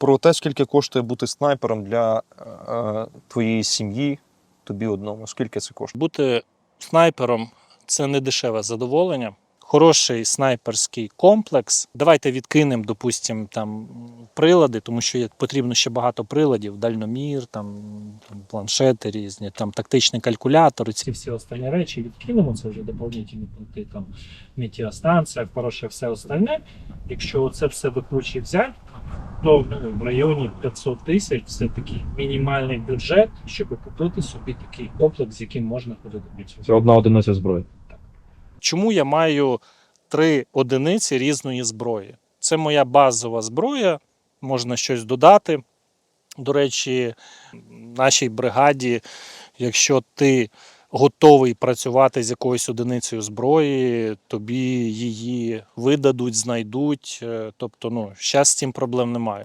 Про те, скільки коштує бути снайпером для е, твоєї сім'ї, тобі одному, скільки це коштує? Бути снайпером це не дешеве задоволення. Хороший снайперський комплекс. Давайте відкинемо, допустимо, там прилади, тому що є, потрібно ще багато приладів, дальномір, там, там планшети різні, там тактичний калькулятор, ці всі останні речі відкинемо. Це вже доповнительні пункти, там метеостанція, хороше все остальне. Якщо це все до взяти, ну, в районі 500 тисяч це такий мінімальний бюджет, щоб купити собі такий комплекс, з яким можна ходити працювати. Це одна одиниця зброї. Так. Чому я маю три одиниці різної зброї? Це моя базова зброя, можна щось додати. До речі, нашій бригаді, якщо ти готовий працювати з якоюсь одиницею зброї, тобі її видадуть, знайдуть. Е, Тобто, ну, зараз з цим проблем немає.